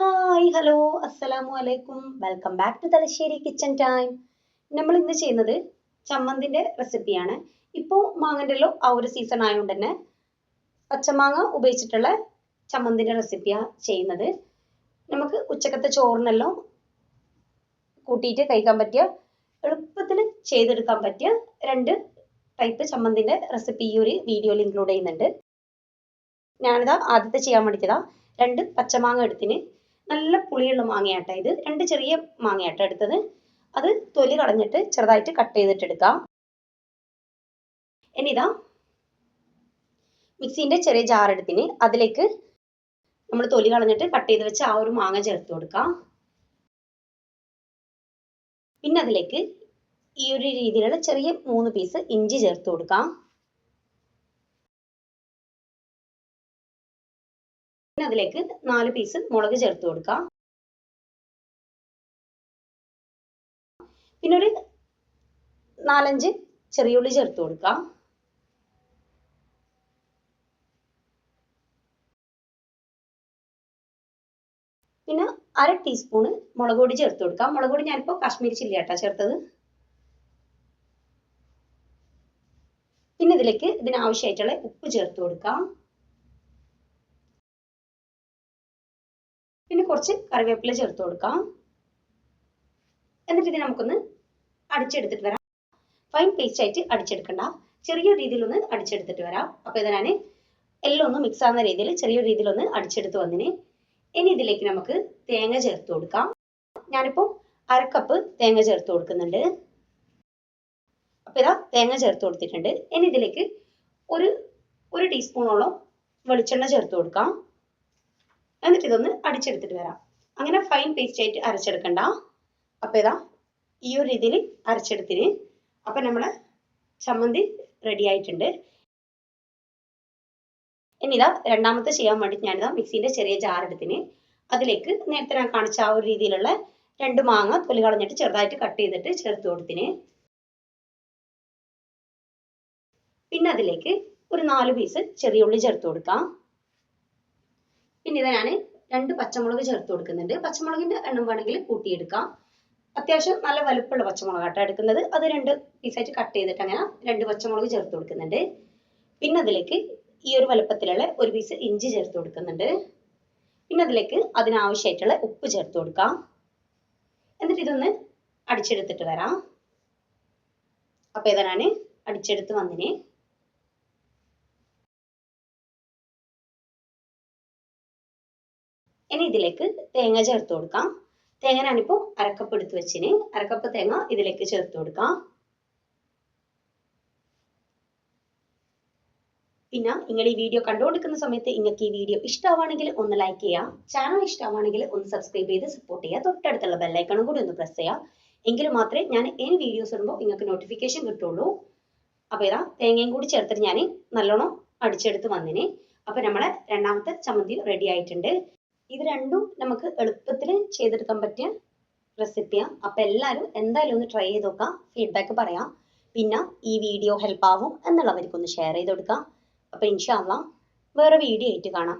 Hi hello അസ്സലാമു അലൈക്കും welcome back to Thalassery kitchen time നമ്മൾ ഇന്ന് ചെയ്യുന്നത് ചമ്മന്തിന്റെ റെസിപ്പിയാണ് ഇപ്പോൾ മാങ്ങന്റെല്ലോ ആ ഒരു സീസൺ ആയതുകൊണ്ട് തന്നെ പച്ചമാങ്ങ ഉപയോഗിച്ചിട്ടുള്ള ചമ്മന്തിന്റെ റെസിപ്പിയാണ് ചെയ്യുന്നത്. നമുക്ക് ഉച്ചക്കത്തെ ചോറിനെല്ലാം കൂട്ടിയിട്ട് കഴിക്കാൻ പറ്റിയ എളുപ്പത്തിൽ ചെയ്തെടുക്കാൻ പറ്റിയ രണ്ട് ടൈപ്പ് ചമ്മന്തിന്റെ റെസിപ്പി ഈ ഒരു വീഡിയോയിൽ ഇൻക്ലൂഡ് ചെയ്യുന്നുണ്ട്. ഞാനിതാ ആദ്യത്തെ ചെയ്യാൻ വേണ്ടിയിട്ടാ രണ്ട് പച്ചമാങ്ങ എടുത്തിന് നല്ല പുളിയുള്ള മാങ്ങയാട്ട ഇത്. രണ്ട് ചെറിയ മാങ്ങയാട്ട എടുത്തത്. അത് തൊലി കളഞ്ഞിട്ട് ചെറുതായിട്ട് കട്ട് ചെയ്തിട്ട് എടുക്കാം. ഇനിതാ മിക്സിന്റെ ചെറിയ ജാർ എടുത്തിന്. അതിലേക്ക് നമ്മൾ തൊലി കളഞ്ഞിട്ട് കട്ട് ചെയ്ത് വെച്ച് ആ ഒരു മാങ്ങ ചേർത്ത് കൊടുക്കാം. പിന്നെ അതിലേക്ക് ഈ ഒരു രീതിയിലുള്ള ചെറിയ മൂന്ന് പീസ് ഇഞ്ചി ചേർത്ത് കൊടുക്കാം. പിന്നെ അതിലേക്ക് നാല് പീസ് മുളക് ചേർത്ത് കൊടുക്കാം. പിന്നെ ഒരു നാലഞ്ച് ചെറിയുള്ളി ചേർത്ത് കൊടുക്കാം. പിന്നെ അര ടീസ്പൂണ് മുളക് പൊടി ചേർത്ത് കൊടുക്കാം. മുളക് പൊടി ഞാനിപ്പോൾ കാശ്മീരി ചില്ലി ആട്ടാ ചേർത്തത്. പിന്നെ ഇതിലേക്ക് ഇതിനാവശ്യമായിട്ടുള്ള ഉപ്പ് ചേർത്ത് കൊടുക്കാം. പിന്നെ കുറച്ച് കറിവേപ്പില ചേർത്ത് കൊടുക്കാം. എന്നിട്ട് ഇത് നമുക്കൊന്ന് അടിച്ചെടുത്തിട്ട് വരാം. ഫൈൻ പേസ്റ്റ് ആയിട്ട് അടിച്ചെടുക്കണ്ട. ചെറിയ രീതിയിൽ ഒന്ന് അടിച്ചെടുത്തിട്ട് വരാം. അപ്പോൾ ഇത് ഞാൻ എല്ലാം ഒന്ന് മിക്സ് ആവുന്ന രീതിയിൽ ചെറിയ രീതിയിൽ ഒന്ന് അടിച്ചെടുത്ത് വന്നിന്. ഇനി ഇതിലേക്ക് നമുക്ക് തേങ്ങ ചേർത്ത് കൊടുക്കാം. ഞാനിപ്പോൾ അരക്കപ്പ് തേങ്ങ ചേർത്ത് കൊടുക്കുന്നുണ്ട്. അപ്പോൾ ഇതാ തേങ്ങ ചേർത്ത് കൊടുത്തിട്ടുണ്ട്. ഇനി ഇതിലേക്ക് ഒരു ഒരു ടീസ്പൂണോളം വെളിച്ചെണ്ണ ചേർത്ത് കൊടുക്കാം. എന്നിട്ട് ഇതൊന്ന് അടിച്ചെടുത്തിട്ട് വരാം. അങ്ങനെ ഫൈൻ പേസ്റ്റ് ആയിട്ട് അരച്ചെടുക്കണ്ട. അപ്പോൾ ഇതാ ഈ ഒരു രീതിയിൽ അരച്ചെടുത്തിന്. അപ്പം നമ്മളെ ചമ്മന്തി റെഡി ആയിട്ടുണ്ട്. ഇനി ഇതാ രണ്ടാമത്തെ ചെയ്യാൻ വേണ്ടി ഞാനിതാ മിക്സിന്റെ ചെറിയ ജാർ എടുത്തിന്. അതിലേക്ക് നേരത്തെ ഞാൻ കാണിച്ച ആ ഒരു രീതിയിലുള്ള രണ്ട് മാങ്ങ തൊലി കളഞ്ഞിട്ട് ചെറുതായിട്ട് കട്ട് ചെയ്തിട്ട് ചേർത്ത് കൊടുത്തിന്. പിന്നെ അതിലേക്ക് ഒരു നാല് പീസ് ചെറിയ ഉള്ളി ചേർത്ത് കൊടുക്കാം. പിന്നെ ഇത് ഞാൻ രണ്ട് പച്ചമുളക് ചേർത്ത് കൊടുക്കുന്നുണ്ട്. പച്ചമുളകിന്റെ എണ്ണം വേണമെങ്കിൽ കൂട്ടിയെടുക്കാം. അത്യാവശ്യം നല്ല വലുപ്പമുള്ള പച്ചമുളകാട്ടോ എടുക്കുന്നത്. അത് രണ്ട് പീസായിട്ട് കട്ട് ചെയ്തിട്ട് അങ്ങനെ രണ്ട് പച്ചമുളക് ചേർത്ത് കൊടുക്കുന്നുണ്ട്. പിന്നെ അതിലേക്ക് ഈ ഒരു വലുപ്പത്തിലുള്ള ഒരു പീസ് ഇഞ്ചി ചേർത്ത് കൊടുക്കുന്നുണ്ട്. പിന്നെ അതിലേക്ക് അതിനാവശ്യമായിട്ടുള്ള ഉപ്പ് ചേർത്ത് കൊടുക്കാം. എന്നിട്ട് ഇതൊന്ന് അടിച്ചെടുത്തിട്ട് വരാം. അപ്പോൾ ഇതാണ് അടിച്ചെടുത്ത് വന്നിന്. ഇനി ഇതിലേക്ക് തേങ്ങ ചേർത്ത് കൊടുക്കാം. തേങ്ങ ഞാനിപ്പോൾ അരക്കപ്പ് എടുത്ത് വെച്ചിന്. അരക്കപ്പ് തേങ്ങ ഇതിലേക്ക് ചേർത്ത് കൊടുക്കാം. പിന്നെ നിങ്ങൾ ഈ വീഡിയോ കണ്ടുകൊടുക്കുന്ന സമയത്ത് നിങ്ങൾക്ക് ഈ വീഡിയോ ഇഷ്ടമാണെങ്കിൽ ഒന്ന് ലൈക്ക് ചെയ്യാം ചാനൽ ഇഷ്ടമാണെങ്കിൽ ഒന്ന് സബ്സ്ക്രൈബ് ചെയ്ത് സപ്പോർട്ട് ചെയ്യുക. തൊട്ടടുത്തുള്ള ബെല്ലൈക്കണും കൂടി ഒന്ന് പ്രസ് ചെയ്യുക. എങ്കിൽ മാത്രമേ ഞാൻ ഇനി വീഡിയോസ് ഇടുമ്പോൾ നിങ്ങൾക്ക് നോട്ടിഫിക്കേഷൻ കിട്ടുള്ളൂ. അപ്പോൾ ഇതാ തേങ്ങയും കൂടി ചേർത്തിട്ട് ഞാൻ നല്ലോണം അടിച്ചെടുത്ത് വന്നിന്. അപ്പോൾ നമ്മളെ രണ്ടാമത്തെ ചമ്മന്തി റെഡി ആയിട്ടുണ്ട്. ഇത് രണ്ടും നമുക്ക് എളുപ്പത്തിൽ ചെയ്തെടുക്കാൻ പറ്റിയ റെസിപ്പിയാണ് അപ്പോൾ എല്ലാവരും എന്തായാലും ഒന്ന് ട്രൈ ചെയ്ത് നോക്കാം. ഫീഡ്ബാക്ക് പറയാം. പിന്നെ ഈ വീഡിയോ ഹെൽപ്പ് ആവും എന്നുള്ളവർക്ക് ഒന്ന് ഷെയർ ചെയ്ത് കൊടുക്കാം. അപ്പോൾ ഇൻഷാല്ല വേറെ വീഡിയോ ആയിട്ട് കാണാം.